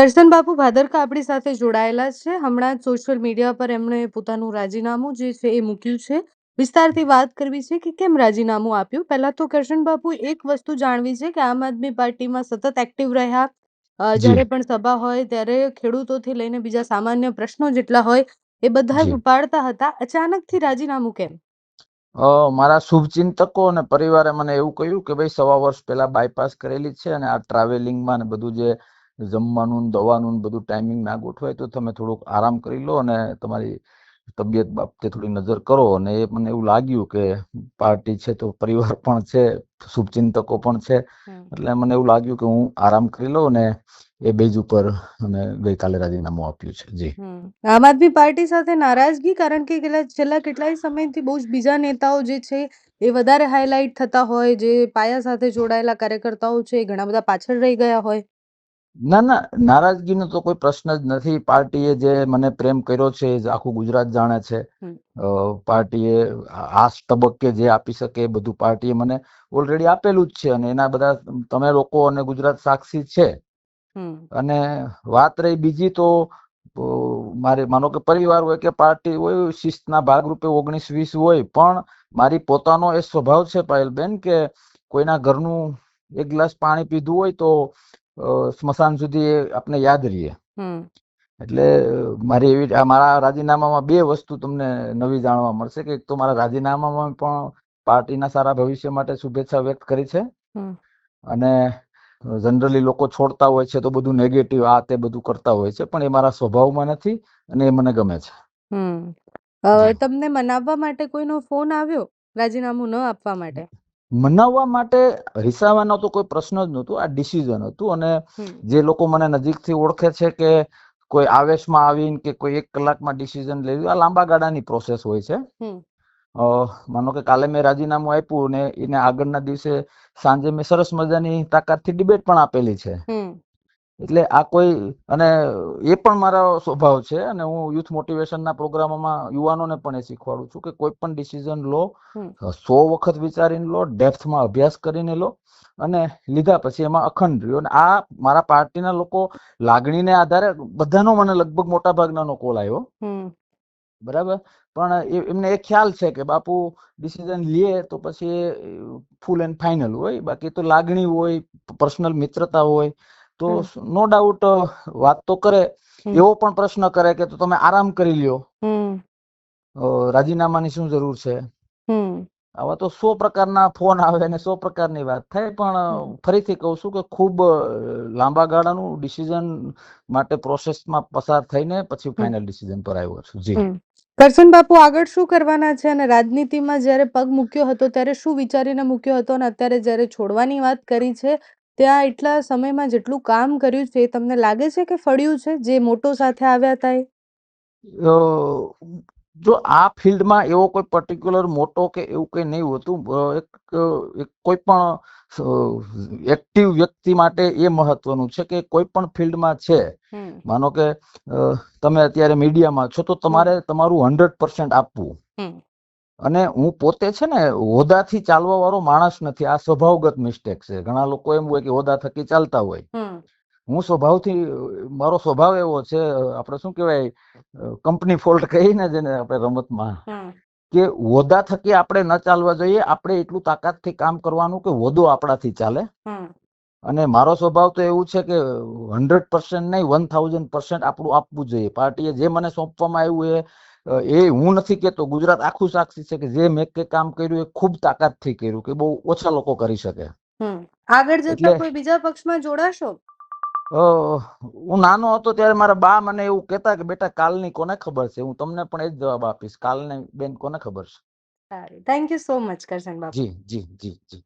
કરશન બાપુ ભાદરકા આપણી સાથે જોડાયેલા છે. હમણાં સોશિયલ મીડિયા પર એમણે પોતાનું રાજીનામું જે છે એ મૂક્યું છે. વિસ્તારથી વાત કરવી છે કે કેમ રાજીનામું આપ્યું? પહેલા તો કરશન બાપુ એક વસ્તુ જાણવી છે કે આમ આદમી પાર્ટીમાં સતત એક્ટિવ રહ્યા. જ્યારે પણ સભા હોય ત્યારે ખેડૂતોથી લઈને બીજા સામાન્ય પ્રશ્નો જેટલા હોય એ બધા ઉપાડતા હતા. અચાનકથી રાજીનામું કેમ? મારા શુભચિંતકો અને પરિવારે મને એવું કહ્યું કે ભાઈ સવા વર્ષ પહેલા બાયપાસ કરેલી છે અને આ ટ્રાવેલિંગમાં ને બધું જે જમવાનું દવાનું બધું ટાઈમિંગ ના ગોઠવાય તો તમે થોડુંક આરામ કરી લો અને તમારી તબિયત બાબતે થોડી નજર કરો. અને એ મને એવું લાગ્યું કે પાર્ટી છે તો પરિવાર પણ છે શુભચિંતકો પણ છે. એટલે મને એવું લાગ્યું કે હું આરામ કરી લઉં અને એ બેઝ ઉપર અમે ગઈકાલે રાજીનામું આપ્યું છે. જી. આમ આદમી પાર્ટી સાથે નારાજગી કારણ કે છેલ્લા કેટલાય સમયથી બહુ જ બીજા નેતાઓ જે છે એ વધારે હાઇલાઇટ થતા હોય જે પાયા સાથે જોડાયેલા કાર્યકર્તાઓ છે એ ઘણા બધા પાછળ રહી ગયા હોય. ના ના નારાજગીનો તો કોઈ પ્રશ્ન જ નથી. પાર્ટીએ જે મને પ્રેમ કર્યો છે એ આખું ગુજરાત જાણે છે. પાર્ટીએ આ તબક્કે જે આપી શકે એ બધું પાર્ટીએ મને ઓલરેડી આપેલું જ છે અને એના બધા તમે લોકો અને ગુજરાત સાક્ષી છે. અને વાત રહી બીજી તો મારે માનો કે પરિવાર હોય કે પાર્ટી હોય શિસ્તના ભાગરૂપે ઓગણીસ વીસ હોય પણ મારી પોતાનો એ સ્વભાવ છે પાયલબેન કે કોઈના ઘરનું એક ગ્લાસ પાણી પીધું હોય તો સ્મશાન સુધી આપણે યાદ રહીએ. એટલે મારી એવી આ મારા રાજીનામામાં બે વસ્તુ તમને નવી જાણવા મળશે કે એક તો મારા રાજીનામામાં પણ પાર્ટીના સારા ભવિષ્ય માટે શુભેચ્છા વ્યક્ત કરી છે. અને જનરલી લોકો છોડતા હોય છે તો બધું નેગેટિવ આ તે બધું કરતા હોય છે પણ એ મારા સ્વભાવમાં નથી અને એ મને ગમે છે. તમને મનાવવા માટે કોઈનો ફોન આવ્યો? રાજીનામું ન આપવા માટે? મનાવવા માટે હિસાવાનો તો કોઈ પ્રશ્ન જ નહોતું આ ડિસિઝન હતું. અને જે લોકો મને નજીકથી ઓળખે છે કે કોઈ આવેશમાં આવીને કે કોઈ એક કલાકમાં ડિસિઝન લેવી આ લાંબા ગાળાની પ્રોસેસ હોય છે. માનો કે કાલે મેં રાજીનામું આપ્યું ને એને આગળના દિવસે સાંજે મેં સરસ મજાની તાકાતથી ડિબેટ પણ આપેલી છે. એટલે આ કોઈ અને એ પણ મારો સ્વભાવ છે અને હું યુથ મોટિવેશનના પ્રોગ્રામમાં યુવાનોને પણ એ શીખવાડું છું કે કોઈ પણ ડિસિઝન લો સો વખત વિચારીને લો ડેપ્થમાં અભ્યાસ કરીને લો અને લીધા પછી એમાં અખંડ રહ્યો. અને આ મારા પાર્ટીના લોકો લાગણીને આધારે બધાનો મને લગભગ મોટા ભાગનાનો કોલ આવ્યો. બરાબર? પણ એમને એ ખ્યાલ છે કે બાપુ ડિસિઝન લે તો પછી ફૂલ એન્ડ ફાઇનલ હોય. બાકી તો લાગણી હોય પર્સનલ મિત્રતા હોય. તો નો ડાઉટ વાત તો કરે. એવો પણ પ્રશ્ન કરે કે તો તમે આરામ કરી લ્યો. રાજીનામાની શું જરૂર છે? આવા તો સો પ્રકારના ફોન આવે અને સો પ્રકારની વાત થાય પણ ફરીથી કહું છું કે ખૂબ લાંબા ગાળાનું ડિસિઝન માટે પ્રોસેસમાં પસાર થઈને પછી ફાઇનલ ડિસિઝન પર આવ્યો છું. જી. હમ. કરશન બાપુ આગળ શું કરવાના છે અને રાજનીતિમાં જ્યારે પગ મૂક્યો હતો ત્યારે શું વિચારીને મૂક્યો હતો અને અત્યારે જ્યારે છોડવાની વાત કરી છે ત્યાં એટલા સમયમાં જેટલું કામ કર્યું છે એ તમને લાગે છે કે ફળ્યું છે જે મોટો સાથે આવ્યા હતા એ? અ, જો આ ફિલ્ડમાં એવો કોઈ પર્ટિક્યુલર મોટો કે એવું કંઈ નહીં હોતું અ, એક અ, એક કોઈ પણ એક્ટિવ વ્યક્તિ માટે એ મહત્વનું છે કે કોઈ પણ ફિલ્ડમાં છે. હમ. માનો કે અ, તમે અત્યારે મીડિયામાં છો તો તમારે તમારું હંડ્રેડ પર્સન્ટ આપવું. હમ. અને હું પોતે છે ને હોદાથી ચાલવા વાળો માણસ નથી. આ સ્વભાવગત મિસ્ટેક છે. ઘણા લોકો એમ હોય કે હોદા થકી ચાલતા હોય. હું સ્વભાવથી મારો સ્વભાવ એવો છે આપણે શું કહેવાય કંપની ફોલ્ટ કહીને જેને આપણે રમતમાં કે હોદા થકી આપણે ન ચાલવા જોઈએ આપણે એટલું તાકાતથી કામ કરવાનું કે હોદો આપણાથી ચાલે. અને મારો સ્વભાવ તો એવું છે કે હંડ્રેડ પર્સન્ટ નહીં વન થાઉઝન્ડ પર્સન્ટ આપણું આપવું જોઈએ. પાર્ટીએ જે મને સોંપવામાં આવ્યું એ એ હું નથી કહેતો. ગુજરાત આખું સાક્ષી છે કે જે મેં કે કામ કર્યું એ ખૂબ તાકાતથી કર્યું કે બહુ ઓછા લોકો કરી શકે. આગળ જતા કોઈ બીજા પક્ષમાં જોડાશો? હું નાનો હતો ત્યારે મારા બા મને એવું કહેતા કે બેટા કાલની કોને ખબર છે? હું તમને પણ એ જ જવાબ આપીશ. કાલની બેન કોને ખબર છે? સારું. Thank you so much Karshan Bapu. G G G G.